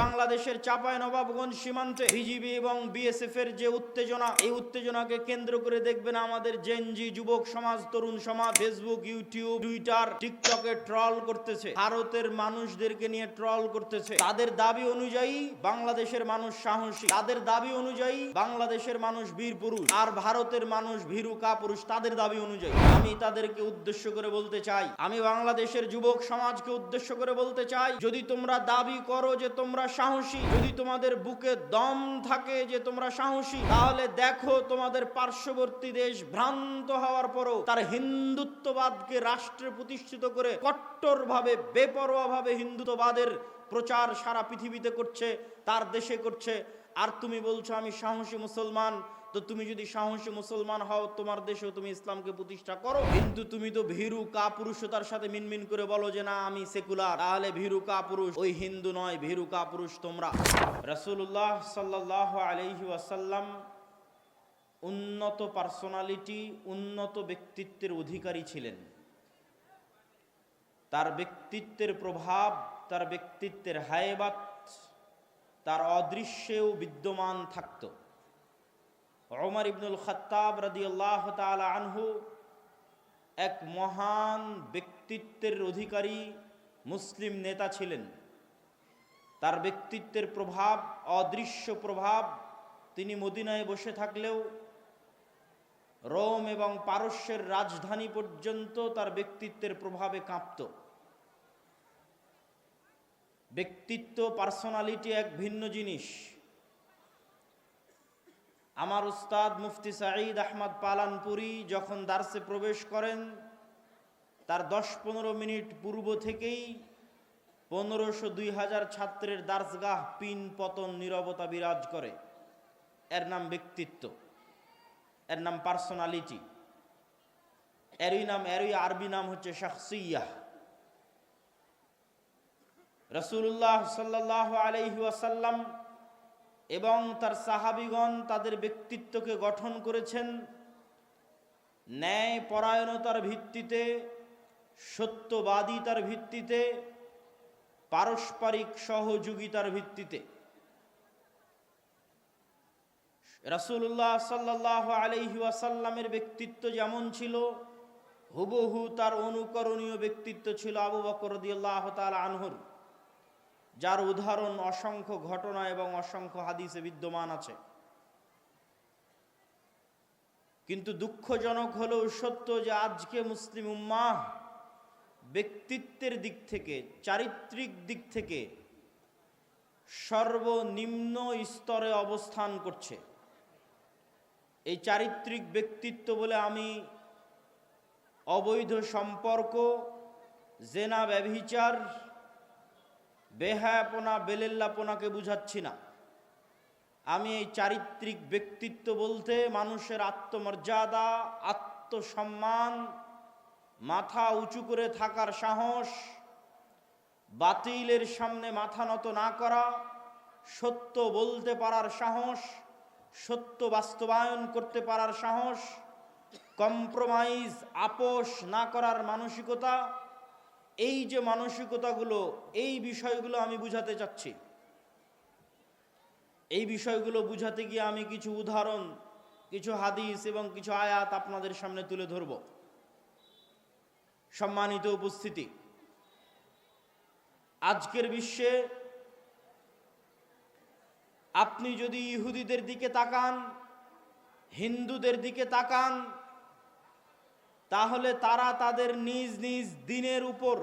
বাংলাদেশের চাপায় নবাবগঞ্জ সীমান্তে বিজিবি এবং বিএসএফ এর যে উত্তেজনা, এই উত্তেজনাকে কেন্দ্র করে দেখবেন আমাদের জেনজি যুবক সমাজ, তরুণ সমাজ ফেসবুক ইউটিউব টুইটার টিকটকে ট্রল করতেছে। ভারতের মানুষদেরকে নিয়ে ট্রল করতেছে। তাদের দাবি অনুযায়ী বাংলাদেশের মানুষ সাহসী। তাদের দাবি অনুযায়ী বাংলাদেশের মানুষ বীর পুরুষ। আর ভারতের মানুষ ভীরু কাপুরুষ। তাদের দাবি অনুযায়ী। আমি তাদেরকে উদ্দেশ্য করে বলতে চাই। আমি বাংলাদেশের যুবক সমাজকে উদ্দেশ্য করে বলতে চাই, যদি তোমরা দাবি করো যে তোমরা সাহসী। যদি তোমাদের বুকে দম থাকে যে তোমরা সাহসী, তাহলে দেখো তোমাদের পার্শ্ববর্তী দেশ ভ্রান্ত হওয়ার পরও তার হিন্দুত্ববাদকে রাষ্ট্রে প্রতিষ্ঠিত করে কট্টরভাবে, বেপরোয়াভাবে হিন্দুত্ববাদের প্রচার সারা পৃথিবীতে করছে, তার দেশে করছে। আর তুমি বলছো, আমি সাহসী মুসলমান তো তুমি যদি সাহসী মুসলমান হও, তোমার দেশেও তুমি ইসলামকে প্রতিষ্ঠা করো। কিন্তু তুমি তো ভীরু কাপুরুষতার সাথে মিনমিন করে বলো যে, না, আমি সেকুলার। তাহলে ভীরু কাপুরুষ, ওই হিন্দু নয়, ভীরু কাপুরুষ তোমরা। রাসূলুল্লাহ সাল্লাল্লাহু আলাইহি ওয়াসাল্লাম উন্নত পার্সোনালিটি উন্নত ব্যক্তিত্বের অধিকারী ছিলেন। তার ব্যক্তিত্বের প্রভাব, তার ব্যক্তিত্বের হায়বাত, তার অদৃশ্যেও বিদ্যমান থাকত। ওমর ইবনুল খত্তাব রাদিয়াল্লাহ তাআলা আনহু এক মহান ব্যক্তিত্বের অধিকারী মুসলিম নেতা ছিলেন। তার ব্যক্তিত্বের প্রভাব, অদৃশ্য প্রভাব তিনি মদিনায় বসে থাকলেও রোম এবং পারস্যের রাজধানী পর্যন্ত তার ব্যক্তিত্বের প্রভাবে কাঁপত। ব্যক্তিত্ব, পার্সোনালিটি এক ভিন্ন জিনিস। আমার উস্তাদ মুফতি সাঈদ আহমদ পালানপুরি যখন দার্সে প্রবেশ করেন, তার দশ পনেরো মিনিট পূর্ব থেকেই পনেরোশো দুই হাজার ছাত্রের দার্সগাহ পিন পতন নীরবতা বিরাজ করে। এর নাম ব্যক্তিত্ব, এর নাম পার্সোনালিটি, এরই নাম, এরই আরবি নাম হচ্ছে শাখসিয়াহ। রসুল্লাহ সাল্লাহ আলহি এবং তার সাহাবিগণ তাদের ব্যক্তিত্বকে গঠন করেছেন। ন্যায় পরায়ণতার ভিত্তিতে, সত্যবাদিতার ভিত্তিতে, পারস্পরিক সহযোগিতার ভিত্তিতে। রাসুল্লাহ সাল্লাহ আলহি ওয়াসাল্লামের ব্যক্তিত্ব যেমন ছিল, হুবহু তার অনুকরণীয় ব্যক্তিত্ব ছিল আবু বকর দিয়াল্লাহ তাল আনহুর। যার উদাহরণ অসংখ্য ঘটনা এবং অসংখ্য হাদিসে বিদ্যমান আছে। কিন্তু দুঃখজনক হলেও সত্য যে আজকে মুসলিম উম্মাহ ব্যক্তিত্বের দিক থেকে, চারিত্রিক দিক থেকে সর্বনিম্ন স্তরে অবস্থান করছে। এই চারিত্রিক ব্যক্তিত্ব বলে আমি অবৈধ সম্পর্ক, জেনা ব্যভিচার বেহায়াপনা বেলেল্লাপনাকে বুঝাচ্ছি না। আমি এই চারিত্রিক ব্যক্তিত্ব বলতে মানুষের আত্মমর্যাদা, আত্মসম্মান, মাথা উঁচু করে থাকার সাহস, বাতিলের সামনে মাথা নত না করা, সত্য বলতে পারার সাহস, সত্য বাস্তবায়ন করতে পারার সাহস, কম্প্রোমাইজ, আপোষ না করার মানসিকতা এই যে মানসিকতাগুলো, এই বিষয়গুলো আমি বুঝাতে চাচ্ছি। এই বিষয়গুলো বুঝাতে গিয়ে আমি কিছু উদাহরণ, কিছু হাদিস এবং কিছু আয়াত আপনাদের সামনে তুলে ধরব। সম্মানিত উপস্থিতি, আজকের বিশ্বে আপনি যদি ইহুদিদের দিকে তাকান, হিন্দুদের দিকে তাকান তাহলে তারা তাদের নিজ নিজ দিনের উপর,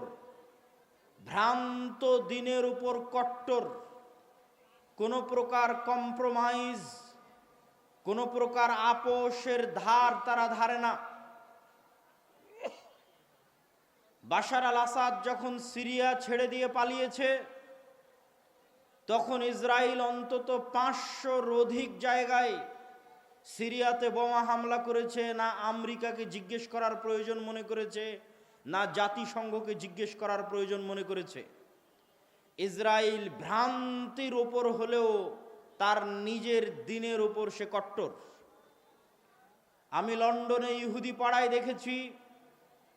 ভ্রান্ত দিনের উপর কট্টর। কোনো প্রকার কম্প্রোমাইজ কোনো প্রকার আপোষের ধার তারা ধারে না। বাশার আল আসাদ যখন সিরিয়া ছেড়ে দিয়ে পালিয়েছে, তখন ইসরায়েল অন্তত পাঁচশোর অধিক জায়গায় সিরিয়াতে বোমা হামলা করেছে, না আমেরিকাকে জিজ্ঞেস করার প্রয়োজন মনে করেছে, না জাতিসংঘকে জিজ্ঞেস করার প্রয়োজন মনে করেছে। ইসরায়েল ভ্রান্তির ওপর হলেও তার নিজের দিনের ওপর সে কট্টর। আমি লন্ডনে ইহুদি পাড়ায় দেখেছি,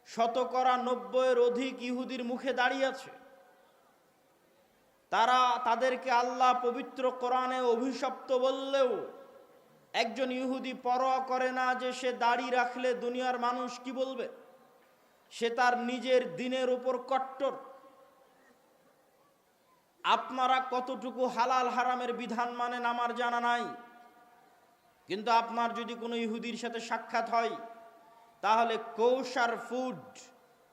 শতকরা নব্বইয়ের অধিক ইহুদির মুখে দাঁড়িয়ে আছে। তারা তাদেরকে আল্লাহ পবিত্র কোরআনে অভিশপ্ত বললেও একজন ইহুদি পরোয়া করে না যে সে দাড়ি রাখলে দুনিয়ার মানুষ কি বলবে? সে তার নিজের দিনের উপর কট্টর। আপনারা কতটুকু হালাল হারামের বিধান মানেন আমার জানা নাই। কিন্তু আপনার যদি কোনো ইহুদির সাথে সাক্ষাৎ হয়, তাহলে কৌশার ফুড,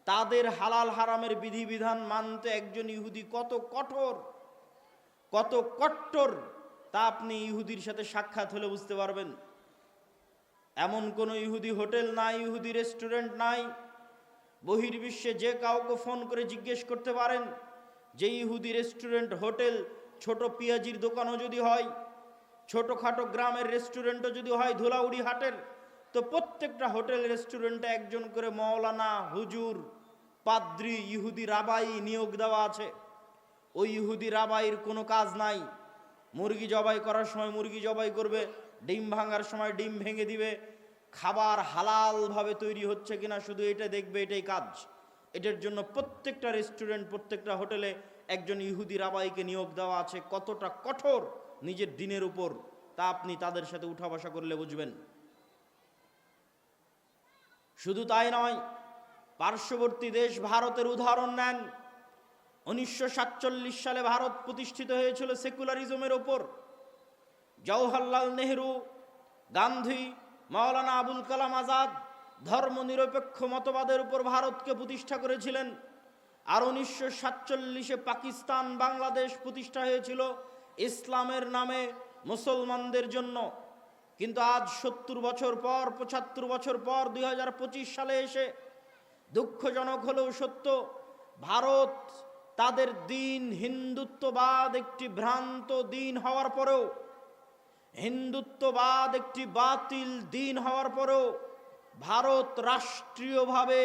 তাদের হালাল হারামের বিধিবিধান মানতে একজন ইহুদি কত কঠোর, কত কট্টর। তা আপনি ইহুদির সাথে সাক্ষাৎ হলে বুঝতে পারবেন। এমন কোনো ইহুদি হোটেল নাই, ইহুদি রেস্টুরেন্ট নাই। বহির্বিশ্বে যে কাউকে ফোন করে জিজ্ঞেস করতে পারেন যে ইহুদি রেস্টুরেন্ট, হোটেল, ছোট পেঁয়াজির দোকানও যদি হয়, ছোটোখাটো গ্রামের রেস্টুরেন্টও যদি হয় ধুলাউড়ি হাটের, তো প্রত্যেকটা হোটেল রেস্টুরেন্টে একজন করে মৌলানা হুজুর, পাদ্রি, ইহুদি রাবাই নিয়োগ দেওয়া আছে। ওই ইহুদি রাবাইয়ের কোনো কাজ নাই। মুরগি জবাই করার সময় মুরগি জবাই করবে, ডিম ভাঙার সময় ডিম ভেঙে দিবে। খাবার হালালভাবে তৈরি হচ্ছে কিনা শুধু এটা দেখবে, এটাই কাজ। এটার জন্য প্রত্যেকটা রেস্টুরেন্ট প্রত্যেকটা হোটেলে একজন ইহুদি রাবাইকে নিয়োগ দেওয়া আছে। কতটা কঠোর নিজের দিনের উপর, তা আপনি তাদের সাথে উঠা বসা করলে বুঝবেন। শুধু তাই নয়, পার্শ্ববর্তী দেশ ভারতের উদাহরণ নেন। উনিশশো সাতচল্লিশ সালে ভারত প্রতিষ্ঠিত হয়েছিল সেকুলারিজমের ওপর। জওহরলাল নেহরু, গান্ধী, মাওলানা আবুল কালাম আজাদ ধর্মনিরপেক্ষ মতবাদের উপর ভারতকে প্রতিষ্ঠা করেছিলেন। আর উনিশশো সাতচল্লিশে পাকিস্তান বাংলাদেশ প্রতিষ্ঠা হয়েছিল ইসলামের নামে মুসলমানদের জন্য। কিন্তু আজ সত্তর বছর পর, পঁচাত্তর বছর পর দুই হাজার পঁচিশ সালে এসে দুঃখজনক হলেও সত্য, ভারত তাদের দিন হিন্দুত্ববাদ একটি ভ্রান্ত দিন হওয়ার পরেও, হিন্দুত্ববাদ একটি বাতিল দিন হওয়ার পরেও ভারত রাষ্ট্রীয়ভাবে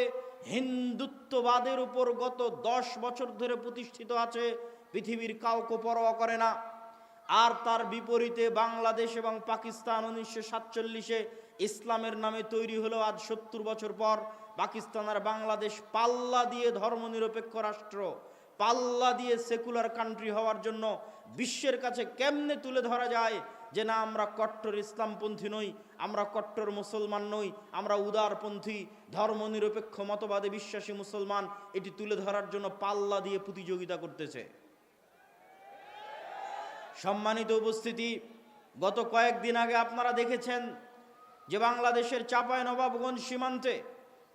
হিন্দুত্ববাদের উপর গত দশ বছর ধরে প্রতিষ্ঠিত আছে, পৃথিবীর কাউকে পরোয়া করে না। আর তার বিপরীতে বাংলাদেশ এবং পাকিস্তান উনিশশো সাতচল্লিশে ইসলামের নামে তৈরি হলো আজ সত্তর বছর পর। পাকিস্তান আর বাংলাদেশ পাল্লা দিয়ে ধর্মনিরপেক্ষ রাষ্ট্র। পাল্লা দিয়ে সেকুলার কান্ট্রি হওয়ার জন্য বিশ্বের কাছে কেমনে তুলে ধরা যায় যে না, আমরা কট্টর ইসলামপন্থী নই, আমরা কট্টর মুসলমান নই, আমরা উদারপন্থী, ধর্মনিরপেক্ষ, মতবাদে বিশ্বাসী মুসলমান, এটি তুলে ধরার জন্য পাল্লা দিয়ে প্রতিযোগিতা করতেছে। সম্মানিত উপস্থিতি, গত কয়েকদিন আগে আপনারা দেখেছেন যে বাংলাদেশের চাপায় নবাবগঞ্জ সীমান্তে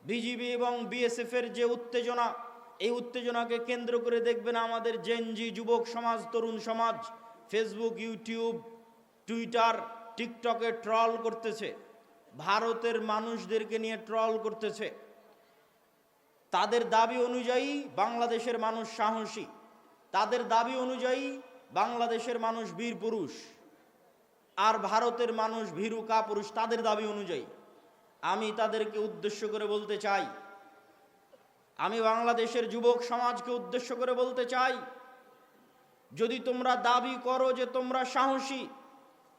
বিজিবি এবং বিএসএফের যে উত্তেজনা এই উত্তেজনাকে কেন্দ্র করে দেখবেন আমাদের জেনজি যুবক সমাজ, তরুণ সমাজ ফেসবুক ইউটিউব টুইটার টিকটকে ট্রল করতেছে। ভারতের মানুষদেরকে নিয়ে ট্রল করতেছে। তাদের দাবি অনুযায়ী বাংলাদেশের মানুষ সাহসী। তাদের দাবি অনুযায়ী বাংলাদেশের মানুষ বীর পুরুষ। আর ভারতের মানুষ ভীরু কাপুরুষ, তাদের দাবি অনুযায়ী। আমি তাদেরকে উদ্দেশ্য করে বলতে চাই আমি বাংলাদেশের যুবক সমাজকে উদ্দেশ্য করে বলতে চাই, যদি তোমরা দাবি করো যে তোমরা সাহসী,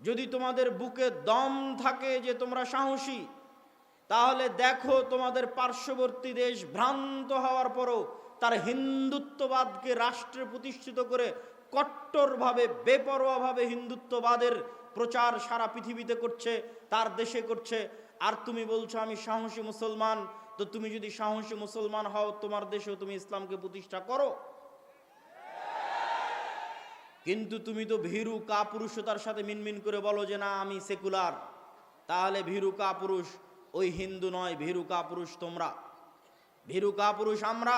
যদি তোমাদের বুকে দম থাকে যে তোমরা সাহসী, তাহলে দেখো তোমাদের পার্শ্ববর্তী দেশ ভ্রান্ত হওয়ার পরও তার হিন্দুত্ববাদকে রাষ্ট্রে প্রতিষ্ঠিত করে কট্টরভাবে, বেপরোয়াভাবে হিন্দুত্ববাদের প্রচার সারা পৃথিবীতে করছে, তার দেশে করছে। আর তুমি বলছো আমি সাহসী মুসলমান তো তুমি যদি সাহসী মুসলমান হও, তোমার দেশেও তুমি ইসলামকে প্রতিষ্ঠা করো। কিন্তু তুমি তো ভীরু কাপুরুষতার সাথে মিনমিন করে বলো যে না, আমি সেকুলার। তাহলে ভীরু কাপুরুষ ওই হিন্দু নয়, ভীরু কাপুরুষ তোমরা। ভীরু কাপুরুষ আমরা।